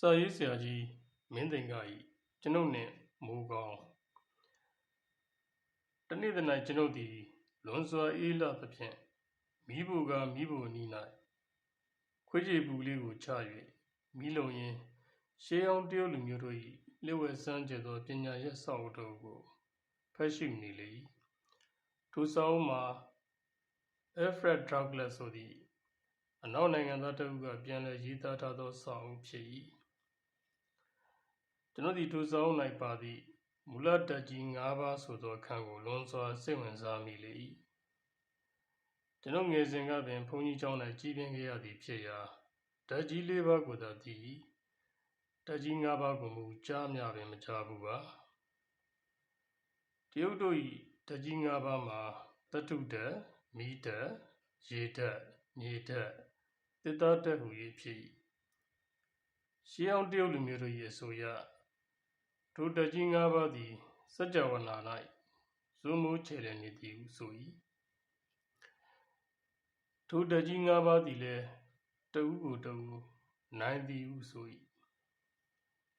စာရေးဆရာကြီးမင်းသိင်္ဂဤကျွန်ုပ်နှင့်မိုးကောင်းတနေ့တနေ့ကျွန်ုပ်သည်လွန်စွာအေးလာသဖြင့်မိဖို့ကမိဖို့အနီး၌ခွေးကြည်ပူလေးကိုချ၍မိလုံရင်ရှေးအောင်တရုတ်လူမျိုးတို့၏လျှဝဲစမ်းကြသောပညာရက်ဆောက်တော်ကိုဖတ်ရှိနေလေ၏ထိုစာအုပ်မှာ Alfred Douglas ဆိုသည့်အနောက်နိုင်ငံသားတစ်ဦးကပြန်လည်ရေးသားထားသောစာအုပ်ဖြစ်၏ ကျွန်ုပ်သည်ထိုစာအုပ်၌ပါသည့်မူလတကြီး၅ပါးဆိုသောအခန်းကိုလွန်စွာစိတ်ဝင်စားမိလေ၏ကျွန်ုပ်ငယ်စဉ်ကပင်ဘုန်းကြီးကျောင်း၌ကြီးပြင်းခဲ့ရသည်ဖြစ်ရာတကြီး၄ပါးကိုသာသိ၏တကြီး၅ပါးကိုမူကြားများပင်မကြားဘူးပါတရုတ်တို့၏တကြီး၅ပါးမှာတတုတ္တမိတ္တရေတ္တမြေတ္တတစ်သားတက်ဟူ၍ဖြစ်၏ရှေးအောင်တရုတ်လူမျိုးတို့၏အဆိုအရ ထိုတကြီး၅ပါးသည်စัจ java နာ၌ဇုမိုးချေတယ်နေသည်ဟုဆို၏ထိုတကြီး၅ပါးသည်လည်းတဦးကိုတဦးနိုင်သည်ဟုဆို၏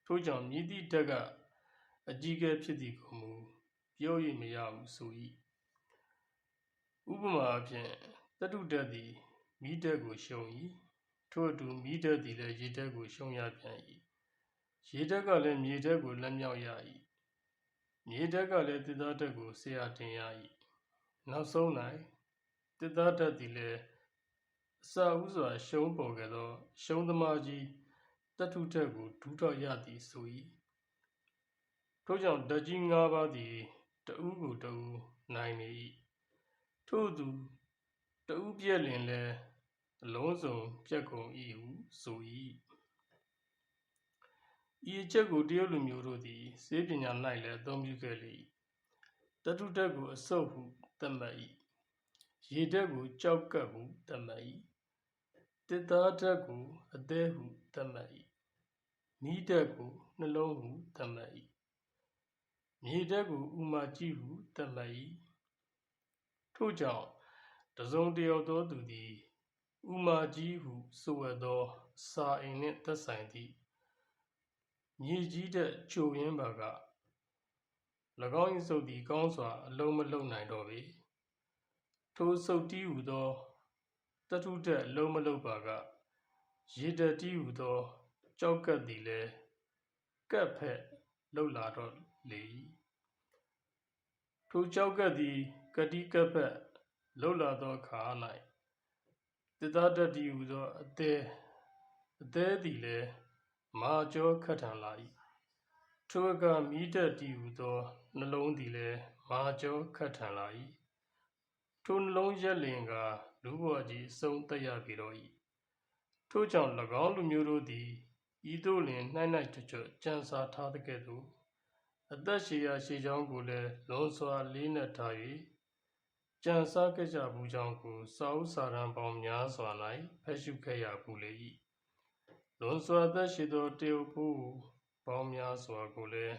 ထို့ကြောင့်မြည်သည့်တက်ကအကြီးကဲဖြစ်သည်ကိုမူပြော၍မရဟုဆို၏ဥပမာအဖြစ်တတုတက်သည်မိတက်ကိုရှုံ၏ထို့အတူမိတက်သည်လည်းရေတက်ကိုရှုံရပြန်၏ ရေတက်ကလည်းမြေတက်ကိုလက်မြောက်ရ၏မြေတက်ကလည်းတစ်သားတက်ကိုဆရာတင်ရ၏နောက်ဆုံး၌တစ်သားတက်သည်လည်းအစာဥစွာရှုံးပေါ်ခဲ့သောရှုံးသမားကြီးတထုတက်ကိုဒူးထောက်ရသည်ဆို၏ထို့ကြောင့်ဓာတ်ကြီး၅ပါးသည်တဦးကိုတဦးနိုင်နေ၏ထို့သူတဦးပြက်လင်လည်းအလုံးစုံပြက်ကုန်၏ဟုဆို၏ ဤအချက်ကိုတရုတ်လူမျိုးတို့သည်စေပညာ၌လည်းအသုံးပြုခဲ့လေ၏တတုတက်ကိုအဆုတ်ဟုသတ်မှတ်၏ရေတက်ကိုကြောက်ကပ်ဟုသတ်မှတ်၏တစ်သားတက်ကိုအသေးဟုသတ်မှတ်၏နီးတက်ကိုနှလုံးဟုသတ်မှတ်၏မြေတက်ကိုဥမာကြည့်ဟုသတ်မှတ်၏ထို့ကြောင့်တစုံတယောက်သောသူသည်ဥမာကြီးဟုဆိုအပ်သောစာအိမ်နှင့်သက်ဆိုင်သည့် မြေကြီးတဲ့ချိုရင်းပါက၎င်း၏စုပ်သည်ကောင်းစွာ အလုံးမလုံးနိုင်တော့ပေထိုစုပ်တီးဟူသောတထုတက်အလုံးမလုံးပါကရေတတီးဟူသောကြောက်ကပ်သည်လည်းကပ်ဖက်လှုပ်လာတော့လေထိုကြောက်ကပ်သည်ကတိကပ်ဖက်လှုပ်လာသောအခါ၌တသားတတိဟူသောအသေးအသေးသည်လည်း မာကျောခတ်ထန်လာ၏ထိုအခါမိတက်တည်ဟူသောနှလုံးသည်လည်းမာကျောခတ်ထန်လာ၏ထိုနှလုံးရက်လင်ကလူဘဝကြီးအဆုံးသက်ရပြီတော့၏ထို့ကြောင့်၎င်းလူမျိုးတို့သည်ဤသို့လင်နှိုင်းနှိုက်ချွတ်ချွတ်ကြံစာထားတဲ့ကဲ့သို့အသက်ရှည်ရာရှည်ချောင်းကိုလည်းလွန်စွာလေးနက်ထား၍ကြံစားခဲ့ကြဘူးကြောင်းကိုစာအုပ်စာတမ်းပေါင်းများစွာ၌ဖတ်ရှုခဲ့ရဘူးလေ၏ လွန်စွာသက်ရှိသောတေုပ်ဖို့ပေါင်းများစွာကိုလည်း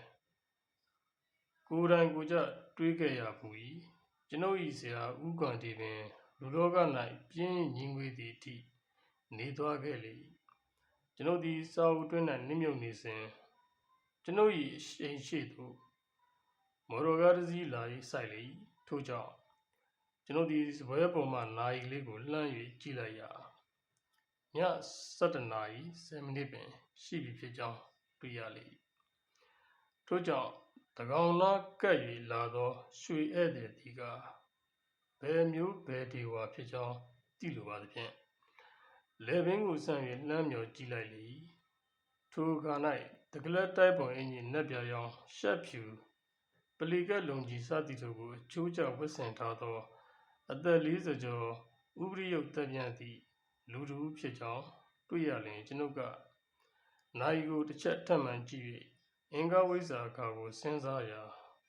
ကိုယ်တိုင်ကိုကြတွေးခဲ့ရပူ၏ကျွန်ုပ်၏ဆရာဥက္ကံဒီပင်လူလောက၌ပြင်းညီငွေသည်အထိနေသွားခဲ့လေကျွန်ုပ်သည်စာအုပ်တွင်၌နစ်မြုပ်နေစဉ်ကျွန်ုပ်၏အိမ်ရှိသို့မော်တော်ကားတစ်စီးလာ၏စိုက်လေထို့ကြောင့်ကျွန်ုပ်သည်စပွဲပေါ်မှနိုင်လေးကိုလှမ်း၍ကြည့်လိုက်ရာ ည7နာရီ10မိနစ်ပင်ရှိပြီဖြစ်ကြောင်းတွေ့ရလေထို့ကြောင့်တကောင်နာကပ်၍လာသောရွှေဧည့်သည်ဒီကဘယ်မျိုးဘယ်ဒီဝါဖြစ်ကြောင်းသိလိုပါသဖြင့်လေပင်ကိုဆန့်၍လှမ်းမြော်ကြည့်လိုက်လေထိုအခါ၌တကလတ်တိုက်ပုံအင်းကြီးနက်ပြရောင်ရှက်ဖြူပလီကက်လုံကြီးစသည်တို့ကိုအချိုးကျဝတ်ဆင်ထားသောအသက်40ကျော်ဥပရိယုတ်တပ်ပြန်သည့် လူတူဖြစ်ကြောင်းတွေ့ရလျင်ကျွန်ုပ်ကနိုင်ကိုတစ်ချက်ထပ်မံကြည့်၍အင်္ဂဝိဇ္ဇာခါကိုစဉ်းစားရာ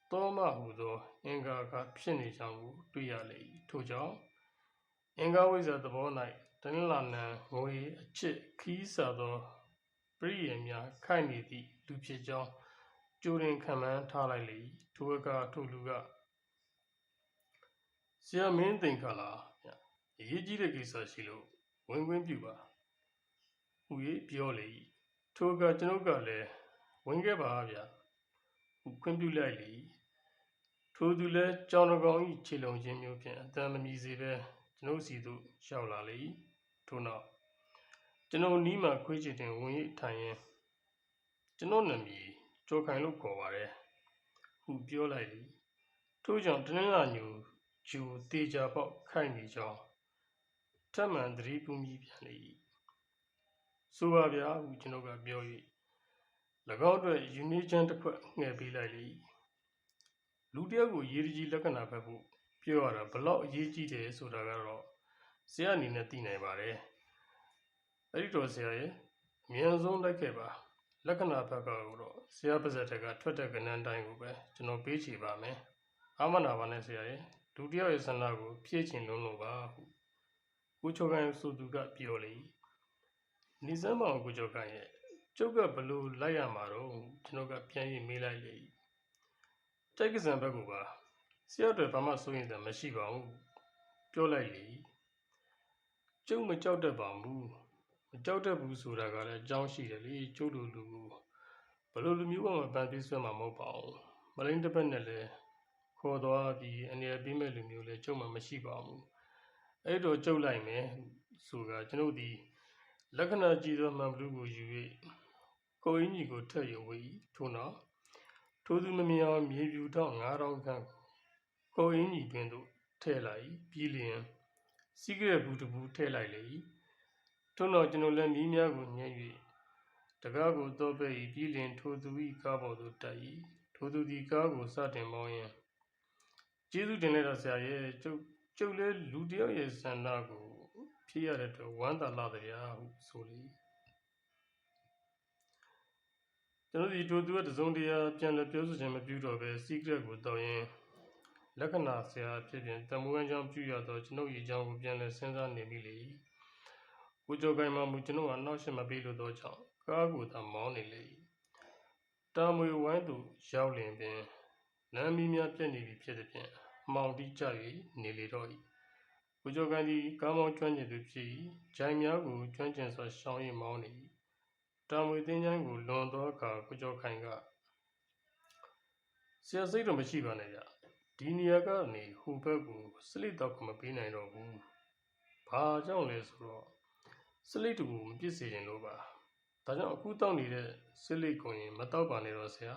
တောမဟုသော အင်္ဂါခါဖြစ်နေကြောင်းကိုတွေ့ရလေ၏ထို့ကြောင့်အင်္ဂဝိဇ္ဇာသဘော၌တဏှလာနံငွေအချစ်ခီးစာသောပရိယေများခိုက်နေသည့်လူဖြစ်ကြောင်းကြိုတင်ခံမှန်းထားလိုက်လေထိုအခါထိုလူကဆရာမင်းသင်္ခါလာအရေးကြီးတဲ့ကိစ္စရှိလို့ ဝင်ခွင့်ပြုပါဟူ၍ပြောလေ၏ထိုကကျွန်ုပ်ကလည်းဝင်ခဲ့ပါဗျာဟုခွင့်ပြုလိုက်လေထိုသူလည်းကြောင်တော်ကောင်၏ခြေလုံးချင်းမျိုးဖြင့်အတမ်းမမီစေပဲကျွန်ုပ်စီသို့ရောက်လာလေထို့နောက်ကျွန်ုပ်နီးမှခွေးချစ်တင်ဝင်၏ထိုင်ရင်ကျွန်ုပ်နာမည်ကြောခိုင်လို့ခေါ်ပါတယ်ဟုပြောလိုက်လေထို့ကြောင့်တနင်္လာညူဂျူတေချာပေါက်ခိုက်နေကြောင်း ထပ်မံသတိပူမိပြန်လေဆိုပါဗျာဟုကျွန်ုပ်ကပြော၍၎င်းအတွက်ယူနီချန်တစ်ခွက်ငှဲ့ပေးလိုက်လေလူတစ်ယောက်ကိုရေးကြီးလက္ခဏာဖတ်ဖို့ပြောရတာဘလောက်အရေးကြီးတယ်ဆိုတာကတော့ဆရာအနေနဲ့သိနိုင်ပါတယ်အဲ့ဒီတော့ဆရာရဲ့အမြန်ဆုံးလိုက်ခဲ့ပါလက္ခဏာဖတ်ကတော့ဆရာပါဇက်ထက်ကထွက်တဲ့ကဏ္ဍတိုင်းကိုပဲကျွန်တော်ပေးချေပါမယ်အာမနာပါနဲ့ဆရာရဲ့ဒုတိယရဲ့ဆန္ဒကိုဖြည့်ချင်လုံးလို့ပါဟု ကိုချိုကန်ဆိုသူကပြောလေနေစမ်းမောင်ကိုချိုကန်ရဲ့ကျုပ်ကဘလို့လိုက်ရမှာတော့ကျွန်တော်ကပြန်ရင်မေးလိုက်လေတိုက်ကစံဘက်ကပါဆရာတွေဘာမှစိုးရင်လည်းမရှိပါဘူးပြောလိုက်လေကျုပ်မကြောက်တတ်ပါဘူးမကြောက်တတ်ဘူးဆိုတာကလည်းအကြောင်းရှိတယ်လေကျုပ်တို့လူကိုဘလို့လူမျိုးကမှပန်းပေးဆွဲမှာမဟုတ်ပါဘူးမလိန်တစ်ပတ်နဲ့လည်းခေါ်သွားပြီးအနေနဲ့ပြီးမဲ့လူမျိုးလည်းကျုပ်မှမရှိပါဘူး အဲ့တော့ကျုပ်လိုက်မယ်ဆိုတာကျွန်ုပ်ဒီလက္ခဏာကြည့်သောမှန်ဘလူးကိုယူ၍ကိုအင်းကြီးကိုထက်ရဝေးထို့နောက်ထိုသူမမြင်အောင်မြေပြူတော့9000ခန့်ကိုအင်းကြီးတွင်သို့ထည့်လိုက်ပြီးလျင်စီးကရက်ဘူးတဘူးထည့်လိုက်လေထို့နောက်ကျွန်တော်လည်းမီးများကိုညှက်၍တကားကိုတော့ပဲ့၏ပြီးလျင်ထိုသူ၏ကားပေါ်သို့တက်၏ထိုသူသည်ကားကိုစတင်မောင်းရန်ကျေးဇူးတင်လိုက်တော့ဆရာရဲ့ကျုပ် ကျုပ်လည်းလူတယောက်ရဲ့ဆန္ဒကိုဖြည့်ရတဲ့အတွက်ဝမ်းသာလာတယ်ရာဟုဆိုလေကျွန်တော်ဒီတို့သူကတစုံတရာပြန်လည်းပြောဆိုခြင်းမပြုတော့ပဲ secret ကိုတောင်းရင်လက္ခဏာဆရာဖြစ်ပြင်တမွေးကြောင့်ပြုရတော့ကျွန်ုပ်ရဲ့အကြောင်းကိုပြန်လည်းစဉ်းစားနေပြီလေကိုကြောကိုင်မှမူကျွန်ုပ်ကနောက်ရှင်းမပေးလို့တော့ကြောင့်ကားကိုသာမောင်းနေလေတာမွေဝိုင်းသူရောက်လင်ပင်လမ်းမီးများပြက်နေပြီဖြစ်သည်ဖြင့်အ မောင်တိကျ၍နေလေတော့၏ကိုကျော်ကန်သည်ကားမောင်းကျွမ်းကျင်သူဖြစ်၏ဂျိုင်များကိုကျွမ်းကျင်စွာရှောင်း၍မောင်းနေ၏တာမွေသင်းချိုင်းကိုလွန်သောအခါကိုကျော်ခိုင်ကဆရာစိတ်တော့မရှိပါနဲ့ဗျဒီနေရာကနေဟိုဘက်ကိုစလိတော့မပေးနိုင်တော့ဘူးဘာကြောင့်လဲဆိုတော့စလိတူကိုမပြစ်စေရင်လို့ပါဒါကြောင့်အခုတောက်နေတဲ့စလိကိုရင်မတောက်ပါနဲ့တော့ဆရာ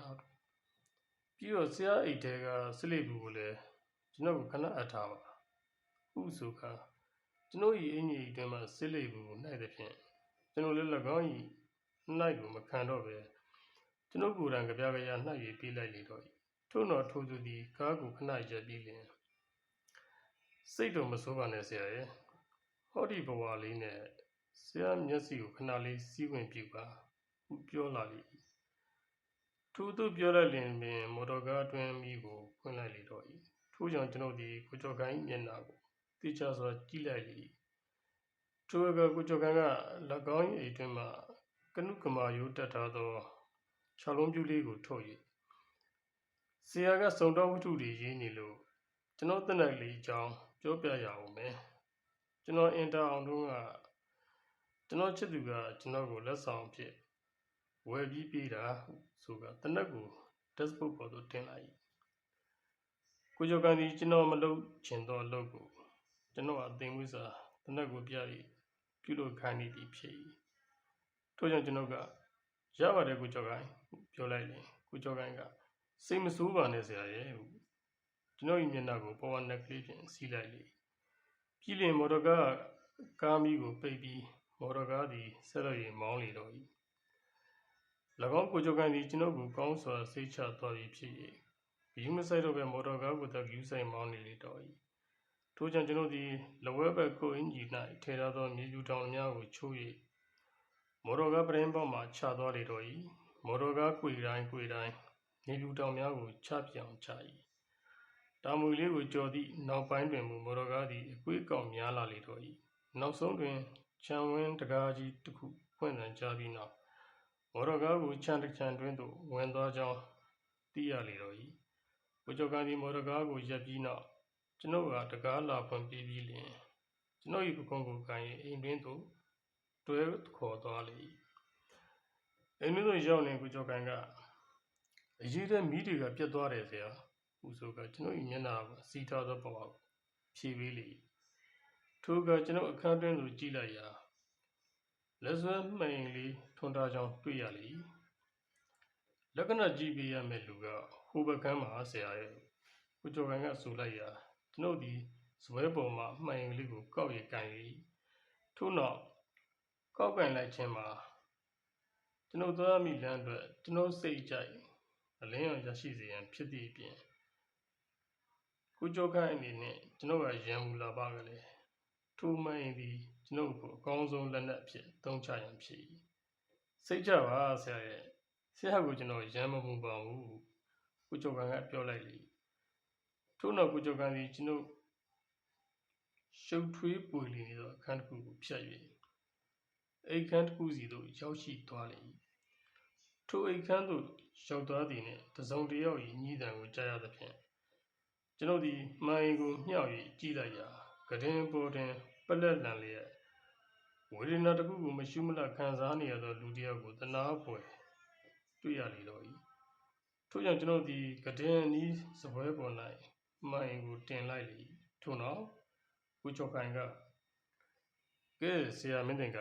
ပြီးတော့ဆရာအိတ်တဲကစလိဘူးကိုလည်း ကျွန်တော်ကခဏအပ်ထားပါဥဆိုကကျွန်တော်ဤအင်ကြီးအတွင်းမှာစလိဘူးကိုနှိုက်တဲ့ဖြင့်ကျွန်တော်လည်း၎င်းဤနှိုက်ကိုမခံတော့ပဲကျွန်တော်ကိုယ်တိုင်ကြပြကြရနှိုက်ရပြေးလိုက်လေတော့ထို့တော့ထိုသူသည်ကားကိုခဏရက်ပြီးလင်စိတ်တော့မစိုးပါနဲ့ဆရာရဲ့ဟောဒီဘဝလေးနဲ့ဆရာမျက်စိကိုခဏလေးစီးဝင်ပြပါဟုပြောလာလိထိုသူပြောလိုက်လင်ပင်မော်တော်ကားအတွင်းမိကိုဖွင့်လိုက်လေတော့၏ ထို့ကြောင့်ကျွန်ုပ်သည်ကိုကျော်ကိုင်းမျက်နှာကိုတိကျစွာကြည့်လိုက်လေထိုကကိုကျော်ကိုင်းက၎င်း၏အိမ်တွင်မှကနုကမာယိုတက်ထားသောခြေလုံးပြူလေးကိုထုတ်၍ဆရာကစုံတော်ဝတ္ထုတွေရေးနေလို့ကျွန်တော်တက်နိုင်လေးအကြောင်းပြောပြရအောင်မယ်ကျွန်တော်အင်တာအောင်တုန်းကကျွန်တော်ချစ်သူကကျွန်တော်ကိုလက်ဆောင်ဖြစ်ဝယ်ပြီးပြေးတာဆိုကတနက်ကို desktop ပေါ်သို့တင်လိုက် ကိုကျော်ကန်ဒီကျွန်တော်မလုပ်ချင်တော့လုပ်ကိုကျွန်တော်အသိဝိစာတနက်ကိုပြပြီးပြုလုပ်ခိုင်းနေပြီဖြစ်၏ထို့ကြောင့်ကျွန်တော်ကရပါတယ်ကိုကျော်ကန်ပြောလိုက်ရင်ကိုကျော်ကန်ကစိတ်မဆိုးပါနဲ့ဆရာရဲ့ကျွန်တော်ဤမျက်နှာကိုပေါ်ဝနက်ကလေးဖြင့်စီးလိုက်လေပြည်လင်မော်တော်ကားကားမီးကိုပိတ်ပြီးမော်တော်ကားသည်ဆက်လက်၍မောင်းလေတော့၏၎င်းကိုကြိုကန်သည်ကျွန်ုပ်ကိုကောင်းစွာစိတ်ချသွားပြီးဖြစ်၍ ယူမဆိုင်တော့ပဲမော်တော်ကားကိုတယူဆိုင်မောင်းနေလေတော့၏ထို့ကြောင့်ကျွန်ုပ်သည်လဝဲဘက်ကိုအင်ဂျီ၌ထေရသောမြေပြူတောင်များကိုချိုး၍မော်တော်ကားပရင်ပေါမှချသွားလေတော့၏မော်တော်ကားကွေတိုင်းကွေတိုင်းမြေပြူတောင်များကိုချပြောင်ချ၏တာမွေလေးကိုကြော်သည့်နောက်ပိုင်းတွင်မူမော်တော်ကားသည်အကွေးကောင်များလာလေတော့၏နောက်ဆုံးတွင်ခြံဝင်းတကားကြီးတစ်ခုဖွင့်လန်းကြပြီးနောက်မော်တော်ကားကိုခြံတစ်ခြံတွင်သို့ဝင်သွားကြောင်းသိရလေတော့၏ ကိုကျော်ကန်သည်မော်တော်ကားကိုရပ်ပြီးနောက်ကျွန်ုပ်ကတကားလာဖွင့်ပြီးပြီးလျင်ကျွန်ုပ်၏ပကုံးကိုကန်၍အိမ်တွင်သို့တွဲခေါ်သွားလေ၏အိမ်တွင်းသို့ရောက်နေကိုကျော်ကန်ကအရေးတဲ့မိတွေကပြတ်သွားတယ်ဆရာဟူဆိုကကျွန်တော်၏မျက်နှာကိုစီးထားသောဘဝကိုဖြေပေးလေထိုကကျွန်တော်အခန်းတွင်းသို့ကြည့်လိုက်ရာလက်စွဲမှန်လေးထွန်ထားကြောင်းတွေ့ရလေလက္ခဏာကြည့်ပေးရမယ့်လူက ဟိုဘက်ကမ်းမှာဆရာရဲ့ကိုကျော်ကန်ကဆိုလိုက်ရာကျွန်တော်ဒီဇွဲပေါ်မှာမှန်လေးကိုကောက်ရကန်၍ထို့နောက်ကောက်ကန်လိုက်ခြင်းမှာကျွန်တော်သွားမိလမ်းအတွက်ကျွန်တော်စိတ်ကြိုက်အလင်းရောင်ရရှိစေရန်ဖြစ်သည့်အပြင်ကိုကျော်ကန်အနေနဲ့ကျွန်တော်ကရံမူလာပါကလေးထိုမှန်သည်ကျွန်ုပ်ကိုအကောင်းဆုံးလက်နက်အဖြစ်သုံးချရန်ဖြစ်၏စိတ်ကြပါဆရာရဲ့ဆရာကိုကျွန်တော်ရမ်းမမှုပါဘူး ကိုကျော်ကန်ကပြောလိုက်လေထို့နောက်ကိုကျော်ကန်သည်ကျွန်ုပ်ရှုပ်ထွေးပွေလီနေသောအခန်းတစ်ခုကိုဖြတ်၍အိတ်ခန်းတစ်ခုစီသို့ရောက်ရှိသွားလေ၏ထိုအိတ်ခန်းသို့ရောက်သွားသည်နှင့်တစုံတစ်ယောက်၏ညီးတံကိုကြားရသဖြင့်ကျွန်ုပ်သည်မိုင်းကိုမြှောက်၍ကြည့်လိုက်ရာကတင်ပေါ်တွင်ပလက်လန်လျက်ဝေဒနာတစ်ခုကိုမရှုမလခံစားနေရသောလူတစ်ယောက်ကိုတနာဖွယ်တွေ့ရလေတော့၏ ထို့ကြောင့်ကျွန်ုပ်သည်ကတင်နီးစပွဲပေါ်၌မိုင်းကိုတင်လိုက်လေထို့နောက်ကိုချောခိုင်ကကဲဆရာမင်းတင်က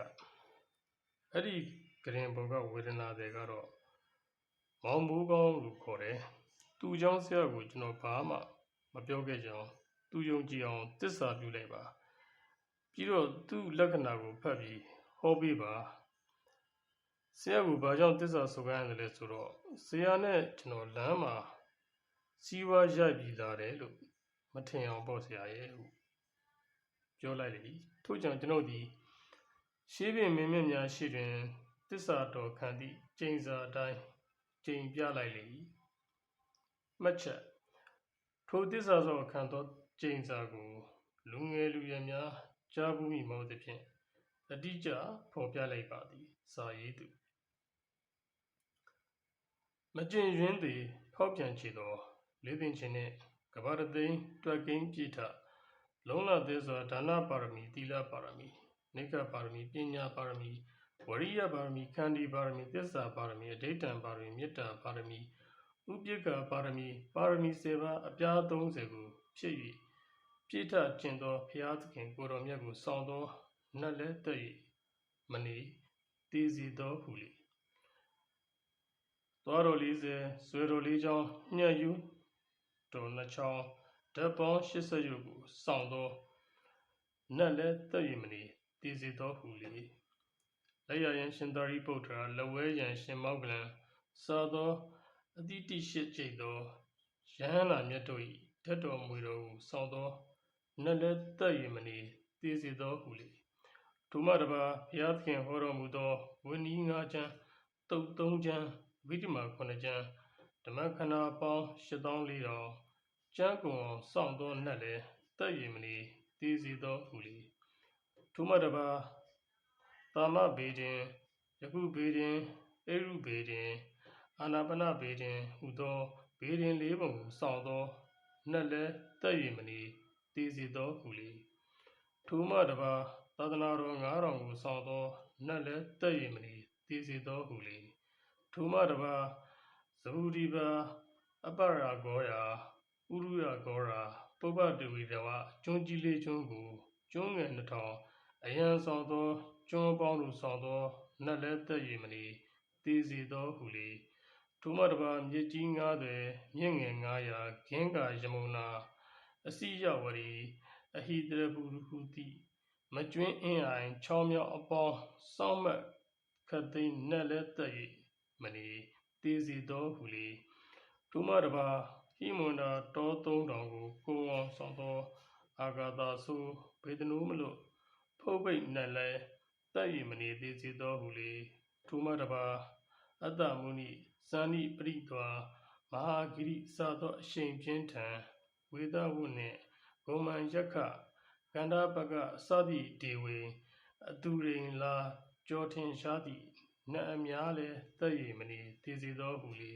အဲ့ဒီကရင်ပေါ်ကဝေဒနာတွေကတော့မောင်မိုးကောင်းလို့ခေါ်တယ်သူเจ้าဆရာကိုကျွန်တော်ဘာမှမပြောခဲ့ကြအောင်သူယုံကြည်အောင်တစ္ဆာပြုလိုက်ပါပြီးတော့သူ့လက္ခဏာကိုဖတ်ပြီးဟောပေးပါ ဆရာကဘာကြောင့်တစ္ဆာဆိုခိုင်းတယ်လဲဆိုတော့ဆရာနဲ့ကျွန်တော်လမ်းမှာစီးပွားရိုက်ပြီးလာတယ်လို့မထင်အောင်ပေါ့ဆရာရဲ့ဟုပြောလိုက်လေထို့ကြောင့်ကျွန်တော်ဒီရှေးပင်မင်းမြတ်များရှိတွင်တစ္ဆာတော်ခံသည့်ကျိန်စာအတိုင်းကျိန်ပြလိုက်လေမှတ်ချက်ထိုတစ္ဆာသောခံသောကျိန်စာကိုလူငယ်လူရွယ်များကြားဘူးမိမဟုတ်သဖြင့် အတိအကျဖော်ပြလိုက်ပါသည်စာရေးသူမကျင်ရင်းသည်ဖောက်ပြန်ချေသောလေးပင်ချင်းနှင့်ကဘာရသိန်းတွက်ကင်းပြည့်ထလုံးလသေးစွာဒါနပါရမီသီလပါရမီနိကပါရမီပညာပါရမီဝရိယပါရမီခန္တီပါရမီသစ္စာပါရမီအဋိဋ္ဌံပါရမီမေတ္တာပါရမီဥပိ္ပကပါရမီပါရမီ7ပါးအပြား30ကိုဖြစ်၍ပြည့်ထကျင့်သောဘုရားသခင်ကိုတော်မြတ်ကိုဆောင်သော နတ်လည်းတည်မနေတည်စီသောဟုလေသွားတော်40ဆွေတော်လေးချောင်းညှက်ယူတော်နှစ်ချောင်းဓာတ်ပေါင်း80ရုပ်ကိုစောင့်သောနတ်လည်းတည်မနေတည်စီသောဟုလေလက်ရရင်ရှင်သာရိပုတ္တရာလက်ဝဲရန်ရှင်မောက္ကလံစာသောအတိတိရှိကျိတ်သောယဟန္တာမြတ်တို့၏ဓာတ်တော်မူတော်ကိုစောင့်သောနတ်လည်းတက်ရမနေတည်စီသောဟုလေ ဒုမတပါဘုရားသခင်ဟောတော်မူသောဝိနည်းငါးချမ်းတုတ်သုံးချမ်းဝိတ္တမခုနှစ်ချမ်းဓမ္မခန္ဓာပေါင်း8400ကျမ်းကုံအောင်စောင့်သောနတ်လည်းတက်ရမနေတည်စီသောဟုလေဒုမတပါတာမဘေဒင်ယခုဘေဒင်အေရုဘေဒင်အာနာပနဘေဒင်ဟူသောဘေဒင်လေးပုံကိုစောင့်သောနတ်လည်းတက်ရမနေတည်စီသောဟုလေထိုမှတပါ သာသနာတော်ငါးတော်ကိုဆောင်သောနတ်လည်းတက်ရမနေတည်စီသောဟုလေထိုမှတပါဇဗုဒီပါအပရာဂောရာဥရုယဂောရာပုပ္ပတူဝီတဝကျွန်းကြီးလေးကျွန်းကိုကျွန်းငယ်နှထောင်အယံဆောင်သောကျွန်းပေါင်းတို့ဆောင်သောနတ်လည်းတက်ရမနေတည်စီသောဟုလေထိုမှတပါမြေကြီးငါးတွေမြင့်ငယ်900ခင်းကာယမုနာအစီယဝရီအဟိတရပုဟုတိ မကျွင်းအင်းအိုင်ချောင်းမြောက်အပေါင်းစောင်းမတ်ခတ်သိမ်းနက်လက်တည်မနီတည်စီတော်ဟူလေဒုမတပါဟိမွန်တာတောသုံးတောင်ကိုကိုအောင်ဆောင်သောအာဂါသာဆုဘေဒနုမလို့ဖုတ်ပိတ်နက်လဲတည်ရမနီတည်စီတော်ဟူလေဒုမတပါအတ္တမုနိဇာနိပရိသွာမဟာဂိရိစသောအရှိန်ပြင်းထန်ဝေဒဝုနှင့်ဂုံမန်ယက္ခ ကန္တာပကစသည့်ဒေဝေအတူရင်လာကြောထင်ရှားသည့်နတ်အများလည်းသက်ရည်မနေတည်စီသောဟူလေ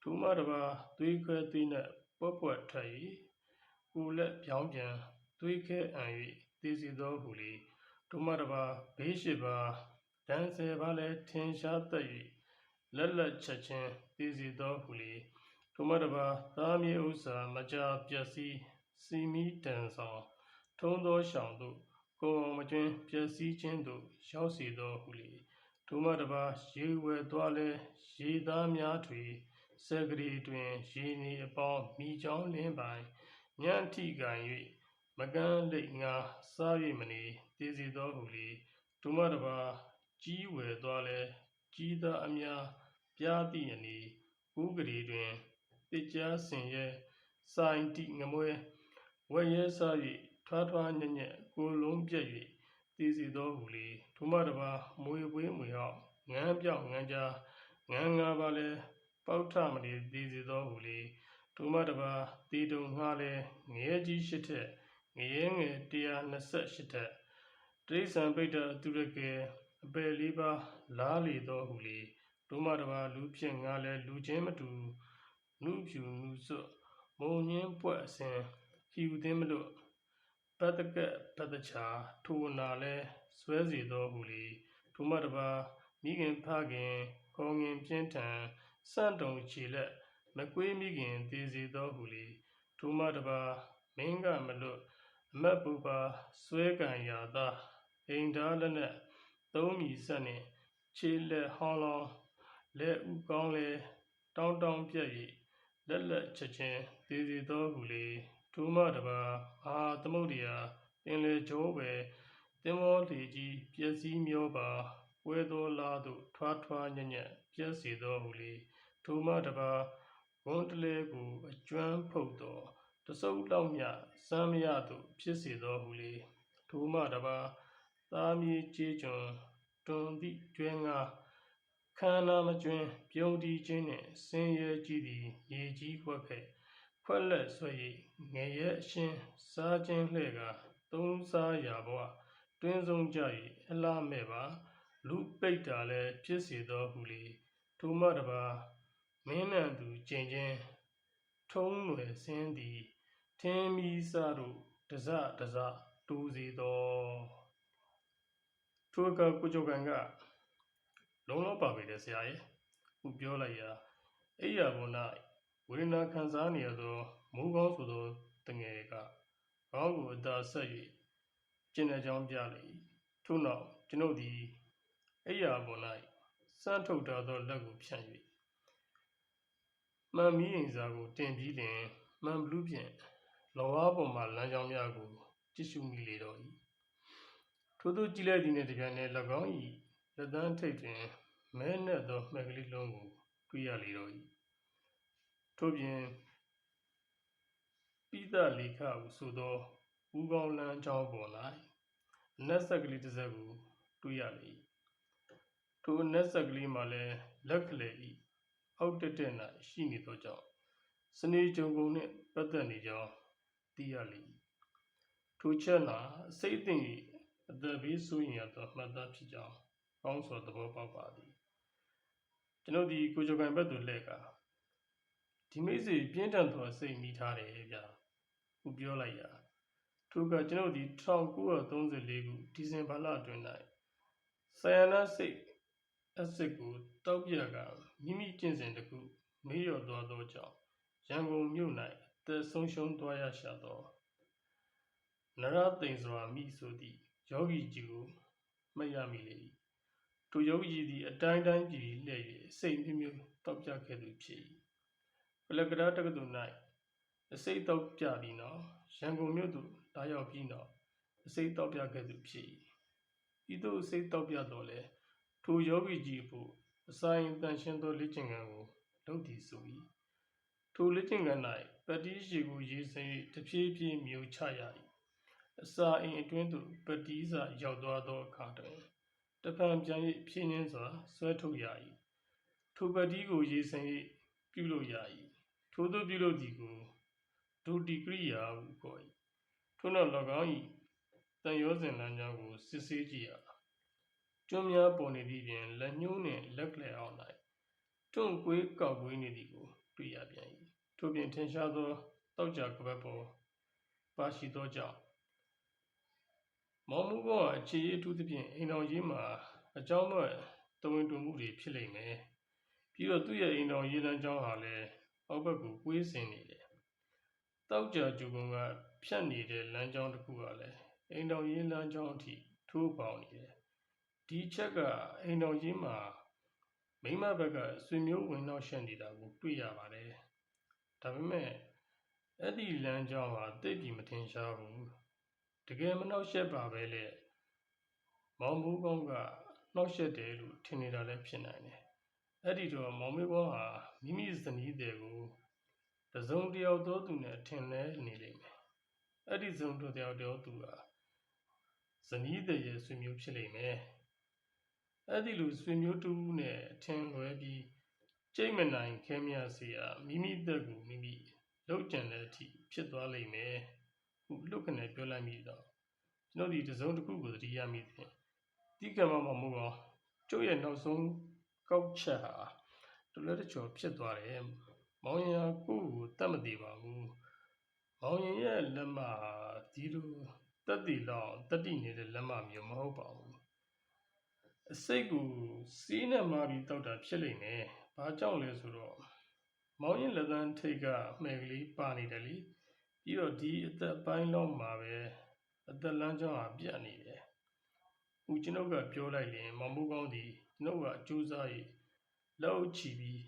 ထူမတပါသွေးခွဲသွေးနှက်ပွက်ပွက်ထ၍ကိုလက်ပြောင်းပြန်သွေးခဲအံ၍တည်စီသောဟူလေထူမတပါဘေးရှိပါဒန်းဆယ်ပါလည်းထင်ရှားသက်၍လက်လက်ချက်ချင်းတည်စီသောဟုလေထိုမှတပါသားမြေဥစ္စာမကြပျက်စီးစီမီတန်ဆောင် ထုံးသောရှောင်တို့ကိုယ်အောင်မကျွင်းပျက်စီးခြင်းတို့ရောက်စီသောဟုလေထိုမှတပါရေဝဲသွားလဲရေသားများထွေစက်ကလေးတွင်ရေနေအပေါင်းမိချောင်းလင်းပိုင်ညံ့ထိကန်၍မကန်းလိတ်ငါစား၍မနေတည်စီသောဟုလေထိုမှတပါကြီးဝဲသွားလဲကြီးသားအများပြားသည့်အနေဥကလေးတွင်တစ်ကြားဆင်ရဲဆိုင်တိငမွဲဝဲရဲစား၍ ထွားထွားညံ့ညံ့ကိုယ်လုံးပြက်၍တည်စီသောဟုလေထိုမှတပါမွေပွေးမွေဟောက်ငန်းပြောက်ငန်းကြားငန်းငါပါလဲပေါက်ထမလီတည်စီသောဟုလေထိုမှတပါတီတုံငှားလဲငရဲကြီးရှိထက်ငရဲငယ်128ထက်တိရစ္ဆာန်ပိဋ္ဌသူရကေအပယ်လေးပါးလားလေသောဟုလေတို့မှတပါလူဖြင့်ငါလဲလူချင်းမတူနုဖြူနုစွတ်မုံညင်းပွက်အစဉ်ဖြူသိမ်းမလို့ ပတ္တကပတ္တချာထိုနာလဲဆွဲစီသောဟုလေတို့မှတပါမိခင်ဖခင်ခေါငင်ပြင်းထန်စန့်တုံခြေလက်မကွေးမိခင်တည်စီသောဟုလေတို့မှတပါမင်းကမလွတ်အမတ်ပူပါဆွဲကံရာသာအိမ်သားလက်နဲ့သုံးမီဆက်နှင့်ခြေလက်ဟောင်းလောင်းလက်ဥကောင်းလဲတောင်းတောင်းပြက်၍လက်လက်ချက်ချင်းတည်စီသောဟုလေ ဒုမတပါအာသမုဒ္ဒရာပင်လေကျိုးပဲတင်မောလီကြီးပျက်စီးမျောပါဝဲသောလားသို့ထွားထွားညံ့ညံ့ပြက်စီသောဟုလေဒုမတပါဝန်းတလဲကိုအကျွမ်းဖုတ်သောတစုပ်လောက်မြစမ်းမရသို့ဖြစ်စေသောဟုလေဒုမတပါသားမြေကြေးကျွန်တွန်သည့်ကျွဲငါခန္ဓာမကျွင်းပြုံးတီခြင်းနှင့်ဆင်းရဲကြီးသည်ရေကြီးခွက်ခဲ့ ခွက်လက်ဆွဲ၍ငရဲအရှင်စားခြင်းလှဲ့ကသုံးစားရာဘဝတွင်းဆုံးကြ၍အလားမဲ့ပါ လူပိတ်တာလည်းဖြစ်စေသောဟုလေထိုမှတပါမင်းနံသူကျင်ချင်းထုံးလွယ်ဆင်းသည်ထင်းမီစားတို့တစတစတူစီသောထိုအခါကိုကျော်ကန်ကလုံးလုံးပါပေတယ်ဆရာရဲ့ခုပြောလိုက်ရာအိယာဘုံ၌ ဝေဒနာခံစားနေရသောမူကောင်းဆိုသောတငယ်ကခေါင်းကိုအသာဆက်၍ကျင်တဲ့ကြောင်းပြလေထို့နောက်ကျွန်ုပ်သည်အိယာဘုံ၌စမ်းထုတ်ထားသောလက်ကိုဖြန့်၍မှန်မီးရင်စာကိုတင်ပြီးလျင်မှန်ဘလူးဖြင့်လောဝါပေါ်မှလမ်းကြောင်းများကိုကြည့်ရှုမိလေတော့၏ထိုသို့ကြည့်လိုက်သည်နှင့်တပြိုင်နက်၎င်း၏လက်သန်းထိပ်တွင်မဲနှက်သောမှက်ကလေးလုံးကိုတွေ့ရလေတော့၏ ထို့ပြင်ပိသလေခဟုဆိုသောဦးကောင်းလန်းချောင်းပေါ်၌နက်ဆက်ကလေးတစ်စက်ကိုတွေ့ရလေ၏ထိုနက်ဆက်ကလေးမှာလည်းလက်ကလေး၏အောက်တက်တက်၌ရှိနေသောကြောင့်စနေကြုံကုန်နှင့်ပတ်သက်နေကြောင်းသိရလေ၏ထိုချက်၌စိတ်အသင့်၏အသက်ဘေးဆိုရင်ရသောမှတ်သားဖြစ်ကြောင်းကောင်းစွာသဘောပေါက်ပါသည်ကျွန်ုပ်ဒီကိုကြိုကန်ဘက်သို့လှည့်က ဒီမိတ်ဆွေပြင်းထန်သောစိတ်မိထားတယ်ဗျာခုပြောလိုက်ရထိုကကျွန်ုပ်ဒီ1934ခုဒီဇင်ဘာလအတွင်း၌ဆယနာစိတ်အစစ်ကိုတောက်ပြကမိမိကျင့်စဉ်တစ်ခုမေးလျော်သွားသောကြောင့်ရန်ကုန်မြို့၌အသက်ဆုံးရှုံးသွားရရှာသောနရသိန်စွာမိဆိုသည့်ယောဂီကြီးကိုမှတ်ရမိလေ၏ထိုယောဂီကြီးသည်အတိုင်းတိုင်းကြည်လှည့်၍စိတ်မျိုးမျိုးတောက်ပြခဲ့သူဖြစ်၏ ပလကရာတက္ကသိုလ်၌အစိတ်တောက်ပြပြီးနောက်ရန်ကုန်မြို့သို့လာရောက်ပြီးနောက်အစိတ်တောက်ပြခဲ့သူဖြစ်၏ဤသို့စိတ်တောက်ပြတော်လဲထိုယောဂီကြီးဖို့အစာရင်တန်ရှင်းသောလေ့ကျင့်ခန်းကိုလုပ်တည်ဆို၏ထိုလေ့ကျင့်ခန်း၌ပတိရှိကိုရေးစင်၍တဖြည်းဖြည်းမြုပ်ချရ၏အစာအိမ်အတွင်းသို့ပတိစရောက်သွားသောအခါတွင်တပံပြန်၍ဖြင်းနှင်းစွာဆွဲထုတ်ရ၏ထိုပတိကိုရေစင်၍ပြုလုပ်ရ၏ ထိုသို့ပြုလုပ်သည်ကိုဒုတိကရိယာဟုခေါ်၏ထို့နောက်၎င်း၏တန်ရောစဉ်လမ်းကြောင်းကိုစစ်ဆေးကြည့်ရကျွမ်းများပေါ်နေသည့်ပြင်လက်ညှိုးနှင့်လက်ကလည်အောင်၌တွန့်ကွေးကောက်ကွေးနေသည်ကိုတွေ့ရပြန်၏ထို့ပြင်ထင်ရှားသောတောက်ကြကပတ်ပေါ်ပါရှိသောကြောင့်မောင်မှုကအခြေရေးအထူးသဖြင့်အိမ်တော်ရေးမှာအကြောင်းမဲ့တဝင်တူမှုတွေဖြစ်လိမ့်မယ်ပြီးတော့သူ့ရဲ့အိမ်တော်ရေးတန်းကျောင်းဟာလည်း အောက်ဘက်ကိုကွေးစင်နေတယ်တောက်ကြကျူကုံကဖြတ်နေတဲ့လမ်းကြောင်းတစ်ခုကလည်းအိမ်တော်ရေးလမ်းကြောင်းအထိထိုးပေါင်နေတယ်ဒီချက်ကအိမ်တော်ရေးမှာမိမဘက်ကဆွေမျိုးဝင်နောက်ရှက်နေတာကိုတွေ့ရပါတယ်ဒါပေမဲ့အဲ့ဒီလမ်းကြောင်းဟာတိတ်ပြီးမထင်ရှားဘူးတကယ်မနှောက်ယှက်ပါပဲလေမောင်မိုးကောင်းကနှောက်ယှက်တယ်လို့ထင်နေတာလည်းဖြစ်နိုင်တယ် အဲ့ဒီတော့မောင်မေးကောင်းဟာမိမိဇနီးတွေကိုတစုံတစ်ယောက်သောသူနဲ့ထင်လဲနေလိမ့်မယ်အဲ့ဒီဇုံတစ်ယောက်သောသူဟာဇနီးတဲ့ရဲ့ဆွေမျိုးဖြစ်လိမ့်မယ်အဲ့ဒီလိုဆွေမျိုးတူနဲ့ထင်လွယ်ပြီးကြိတ်မနိုင်ခဲမြစီဟာမိမိသက်ကိုမိမိလောက်ကျန်တဲ့အထိဖြစ်သွားလိမ့်မယ်ခုလွတ်ခနဲ့ပြောလိုက်မိတော့ကျွန်တော်ဒီတစုံတစ်ခုကိုသတိရမိတယ်တိကမမမို့ကောကျုပ်ရဲ့နောက်ဆုံး ကောက်ချက်ဟာတော်လည်းတချို့ဖြစ်သွားတယ်မောင်ရင်ကကိုယ့်ကိုတတ်မသေးပါဘူးမောင်ရင်ရဲ့လက်မဟာဒီလိုတက်တီလောက်တက်တိနေတဲ့လက်မမျိုးမဟုတ်ပါဘူးအစိတ်ကိုစီးနဲ့မာပြီးတောက်တာဖြစ်လိမ့်မယ်ဘာကြောင့်လဲဆိုတော့မောင်ရင်လက်သန်းထိတ်ကမှဲကလေးပါနေတယ်လीပြီးတော့ဒီအသက်ပိုင်းလောက်မှာပဲအသက်လမ်းကြောင်းဟာပြတ်နေတယ်ဦးကျွန်ုပ်ကပြောလိုက်ရင်မောင်မိုးကောင်းဒီကျွ န်ုပ်ကအကျိုးစားရေးလောက်ချီပြီး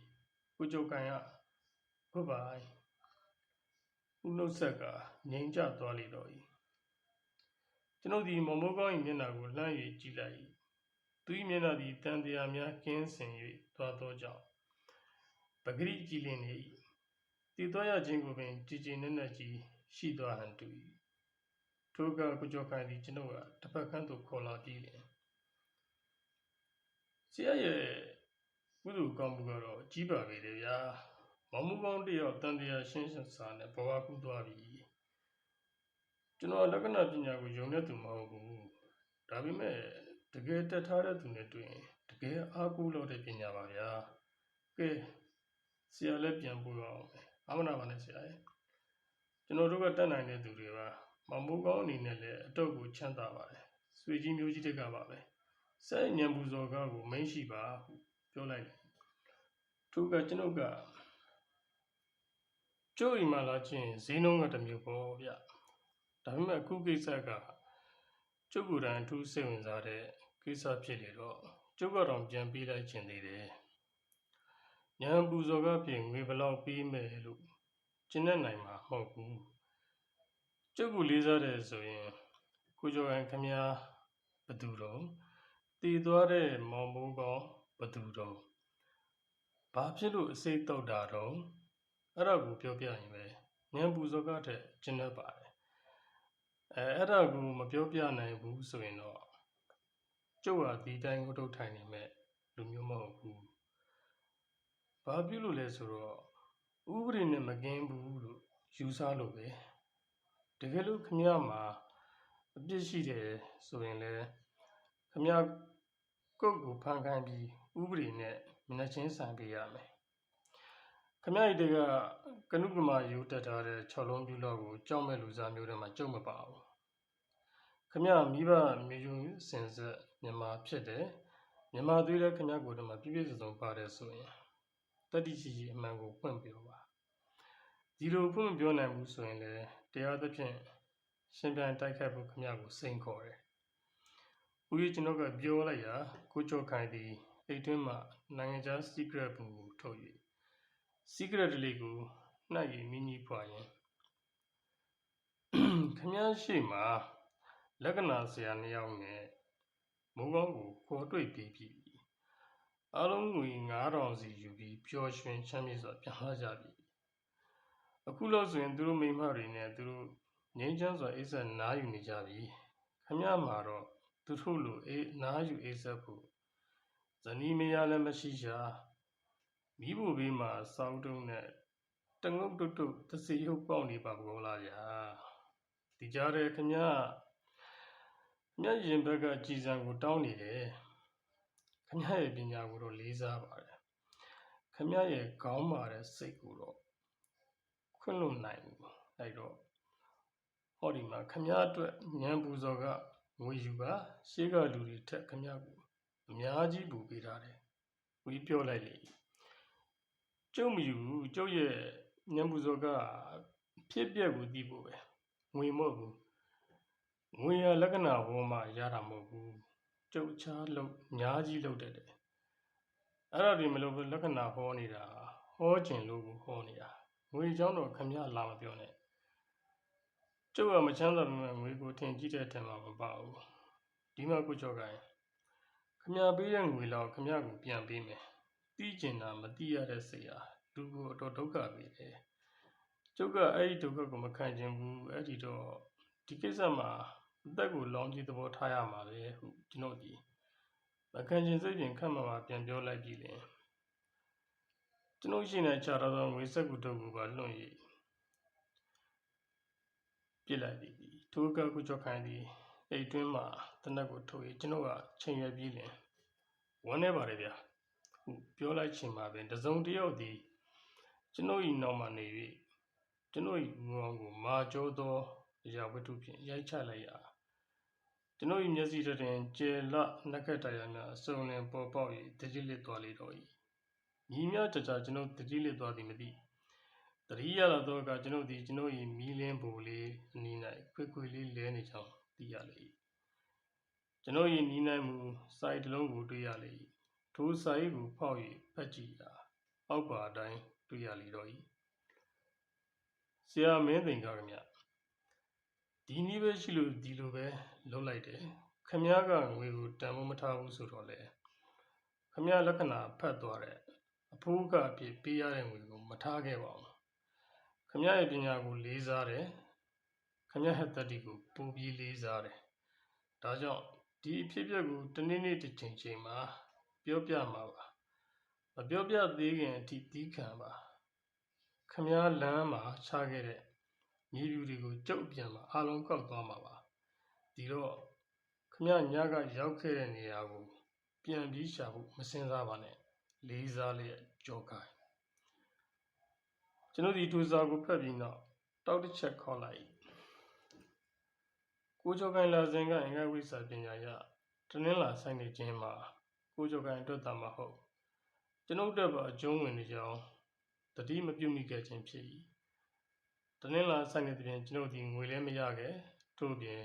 ကိုကြုတ်ကန်ရဘုဘိုင်ဦးနှုတ်ဆက်ကငြိမ်ကျသွားလေတော့၏ကျွန်ုပ်ဒီမောင်မိုးကောင်း၏မျက်နှာကိုလှမ်း၍ကြည့်လိုက်၏သူ၏မျက်နှာသည်တန်တရားများကင်းစင်၍သွားသောကြောင့်ပဂရိကြည်လင်နေ၏တည်သွားရခြင်းကိုပင်ကြည်ကြည်နက်နက်ကြီးရှိသွားဟန်တူ၏ထိုကကိုကြောခိုင်သည်ကျွန်ုပ်ကတစ်ဖက်ခန်းသို့ခေါ်လာပြီးလင် ဆရာရဲ့ကုသိုလ်ကောင်းမှုကတော့ကြီးပါပေတယ်ဗျာမမှုကောင်းတယောက်တန်တရားရှင်းရှင်းစာနဲ့ဘဝကူးသွားပြီကျွန်တော်လက္ခဏာပညာကိုယုံတဲ့သူမဟုတ်ဘူးဒါပေမဲ့တကယ်တက်ထားတဲ့သူနဲ့တွေ့ရင်တကယ်အားကိုးလို့တဲ့ပညာပါဗျာကဲဆရာလည်းပြန်ပို့ရအောင်မယ်အမနာပါနဲ့ဆရာရဲ့ကျွန်တော်တို့ကတက်နိုင်တဲ့သူတွေပါမမိုးကောင်းအနေနဲ့လည်းအတော့ကိုချမ်းသာပါတယ်ဆွေကြီးမျိုးကြီးတက်ကပါပဲ စဲညံပူဇော်ကားကိုမင်းရှိပါဟုပြောလိုက်တယ်သူကကျွန်ုပ်ကကျိုးအိမ်မှာလာချင်းဈေးနှုန်းကတစ်မျိုးပေါ့ဗျဒါပေမဲ့အခုကိစ္စကကျုပ်ကိုယ်တိုင်အထူးစိတ်ဝင်စားတဲ့ကိစ္စဖြစ်လေတော့ကျုပ်ကတော့ပြန်ပေးလိုက်ခြင်းသေးတယ်ညံပူဇော်ကပြင်ငွေဘလောက်ပေးမယ်လို့ကျင်းတဲ့နိုင်မှာမဟုတ်ဘူးကျုပ်ကိုလေးစားတယ်ဆိုရင်ကိုကျော်ကန်ခမညာဘသူတော့ တည်သွားတဲ့မောင်မိုးကောင်ဘသူတော့ဘာဖြစ်လို့အစိတ်တော့တာတော့အဲ့ဒါကိုပြောပြရင်ပဲညံပူဇော်ကထက်ကျင်းတတ်ပါတယ်အဲအဲ့ဒါကိုမပြောပြနိုင်ဘူးဆိုရင်တော့ကျုပ်ဟာဒီတိုင်းကိုထုတ်ထိုင်နေမဲ့လူမျိုးမဟုတ်ဘူးဘာဖြစ်လို့လဲဆိုတော့ဥပဒေနဲ့မကင်းဘူးလို့ယူဆလို့ပဲတကယ်လို့ခမရမှာအပြစ်ရှိတယ်ဆိုရင်လည်းခမရ ကိုယ့်ကိုဖန်ခိုင်းပြီးဥပဒေနဲ့မျက်နှာချင်းဆိုင်ပေးရမယ်ခမရတကကနုကမာယူတက်ထားတဲ့၆လုံးပြူလောက်ကိုကြောက်မဲ့လူစားမျိုးတွေမှာကြုံမပါဘူးခမရမိဘမျိုးစင်ဆက်မြန်မာဖြစ်တယ်မြန်မာသွေးတဲ့ခမရကိုယ်တည်းမှာပြည့်ပြည့်စုံစုံပါတယ်ဆိုရင်တတိရှိရှိအမှန်ကိုဖွင့်ပြပါဒီလိုဖွင့်ပြောနိုင်ဘူးဆိုရင်လည်းတရားသဖြင့်ရှင်ပြန်တိုက်ခတ်ဖို့ခမရကိုစိန်ခေါ်တယ်။ ဦးကြီးကျွန်တော်ကပြောလိုက်ရာကိုကျော်ခိုင်သည်အိတ်တွင်းမှနိုင်ငံခြား secret ဘူးကိုထုတ်၍ secret လေးကိုနှိုက်၍မိညီဖွာရင်ခမရရှိမှလက္ခဏာဆရာနှစ်ယောက်နဲ့မိုးကောင်းကိုခေါ်တွေ့ပြီးပြီ။အလုံးငွေ9000စီယူပြီးပျော်ရွှင်ချမ်းမြေ့စွာပြန်လာကြပြီအခုလို့ဆိုရင်သူတို့မိမတွေနဲ့သူတို့ငြိမ်းချမ်းစွာအိဆက်နားယူနေကြပြီခမရမှာတော့ သူတို့လိုအေးနားယူအိဆက်ဖို့ဇနီးမယားလည်းမရှိရှာမိဖို့ဘေးမှာစောင်းတုံးနဲ့တငုတ်တုတ်တုတ်သစီရုပ်ပေါက်နေပါဘောလားဗျာဒီကြားတဲ့ခမရမျက်ရင်ဘက်ကကြည်စံကိုတောင်းနေတယ်ခမရရဲ့ပညာကိုတော့လေးစားပါတယ်ခမရရဲ့ခေါင်းမာတဲ့စိတ်ကိုတော့ခွင့်လွတ်နိုင်ဘူးအဲ့တော့ဟောဒီမှာခမည်းအတွက်ဉာဏ်ပူဇော်က ငွေယူပါရှေ့ကလူတွေထက်ခမရကိုအများကြီးပူပေးထားတယ်ဝီးပြောလိုက်လေကျုပ်မယူကျုပ်ရဲ့ညံပူစောကဖြစ်ပျက်ကိုသိဖို့ပဲငွေမဟုတ်ဘူးငွေရလက္ခဏာဘောမှရတာမဟုတ်ဘူးကျုပ်ချားလို့အများကြီးလုပ်တတ်တယ်အဲ့ဒါဒီမလို့လက္ခဏာဟောနေတာဟောကျင်လို့ဟောနေတာငွေကြောင့်တော့ခမရလာမပြောနဲ့ ကျုပ်ကမချမ်းသာပေမဲ့ငွေကိုထင်ကြည့်တဲ့ထင်မှာမပါဘူးဒီမှာကိုကြောက်ကိုင်းခမရပေးတဲ့ငွေလောက်ခမရကိုပြန်ပေးမယ်တီးကျင်တာမတီးရတဲ့စိတ်ဟာလူကိုအတော်ဒုက္ခပေးတယ်ကျုပ်ကအဲ့ဒီဒုက္ခကိုမခံချင်ဘူးအဲ့ဒီတော့ဒီကိစ္စမှာအသက်ကိုလောင်းကြီးသဘောထားရမှာပဲဟုကျွန်တော်ဒီမခံချင်စိတ်ပြင်ခတ်မှမှာပြန်ပြောလိုက်ပြီလေကျွန်ုပ်ရှိနေချထားသောငွေစက်ကူတုပ်ကိုပါလွှင့်၍ ပြစ်လိုက်သည်ထိုကကုကြောခိုင်းသည်အိတ်တွင်းမှာတနက်ကိုထုတ်၍ကျွန်တော်ကချိန်ရွယ်ပြီးလင်ဝမ်းနေပါတယ်ဗျာဟုပြောလိုက်ချိန်မှာပင်တစုံတစ်ယောက်သည်ကျွန်ုပ်၏နောက်မှနေ၍ကျွန်ုပ်၏ငွေအောင်ကိုမာကျောသောအရာဝတ္ထုဖြင့်ရိုက်ချလိုက်ရာကျွန်ုပ်၏မျက်စိတွင်ကျေလနက္ခတ္တရာများအစုံလင်ပေါ်ပေါက်၍တတိလစ်သွားလေတော့၏ညီများကြကြကျွန်ုပ်တတိလစ်သွားသည်မသိ တတိယလာသောအခါကျွန်ုပ်သည်ကျွန်ုပ်၏မီးလင်းပူလေးအနီး၌ခွေခွေလေးလဲနေကြောင်းသိရလေ၏ကျွန်ုပ်၏နီးနိုင်မှုစိုက်တစ်လုံးကိုတွေ့ရလေ၏ထိုစိုက်ကိုဖောက်၍ဖက်ကြည့်ရာအောက်ပါအတိုင်းတွေ့ရလေတော့၏ဆရာမင်းသိင်္ဂါကမြဒီနည်းပဲရှိလို့ဒီလိုပဲလုပ်လိုက်တယ်ခမည်းကငွေကိုတန်ဖိုးမထားဘူးဆိုတော့လေခမည်းလက္ခဏာဖတ်သွားတဲ့အဖိုးကအဖြစ်ပေးရတဲ့ငွေကိုမထားခဲ့ပါဘူး ခမည်းရဲ့ပညာကိုလေးစားတယ်ခမည်းရဲ့တတိကိုပိုပြီးလေးစားတယ်ဒါကြောင့်ဒီအဖြစ်အပျက်ကိုတနေ့နေ့တစ်ချိန်ချိန်မှာပြောပြမှာပါမပြောပြသေးခင်အထိတီးခံပါခမည်းလမ်းမှာချခဲ့တဲ့မြေပြူတွေကိုကြုတ်ပြန်မှာအားလုံးကောက်သွားမှာပါဒီတော့ခမည်းညကရောက်ခဲ့တဲ့နေရာကို ပြန်ပြီးရှာဖို့မစင်စားပါနဲ့လေးစားလျက်ကြောကိုင်း ကျွန်တော်ဒီဒူစာကိုဖတ်ပြီးနောက်တောက်တစ်ချက်ခေါ်လိုက်ကိုကြောကိုင်းလာစဉ်ကအင်္ဂဝိစာပညာရတနင်္လာဆိုင်နေခြင်းမှာကိုကြောကိုင်းအတွက်တာမဟုတ်ကျွန်ုပ်တို့ကအကျုံးဝင်နေကြောင်းတတိမပြုတ်မိခဲ့ခြင်းဖြစ်၏တနင်္လာဆိုင်နေတဲ့ကျွန်ုပ်ဒီငွေလည်းမရခဲ့ထို့ပြင်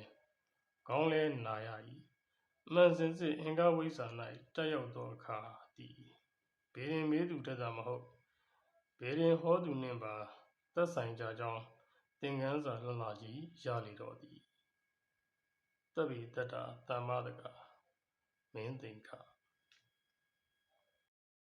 ခေါင်းလည်းနာရ၏အမှန်စင်စစ်အင်္ဂဝိစာ၌တက်ရောက်သောအခါသည်ဘေရင်မေးသူတက်တာမဟုတ် ဘေရင်ဟောသူနှင့်ပါသက်ဆိုင်ကြကြောင်းသင်္ကန်းစာလှလာကြီးရလေတော့သည်တပိတ္တာတမ္မတကမင်းသင်္ကာ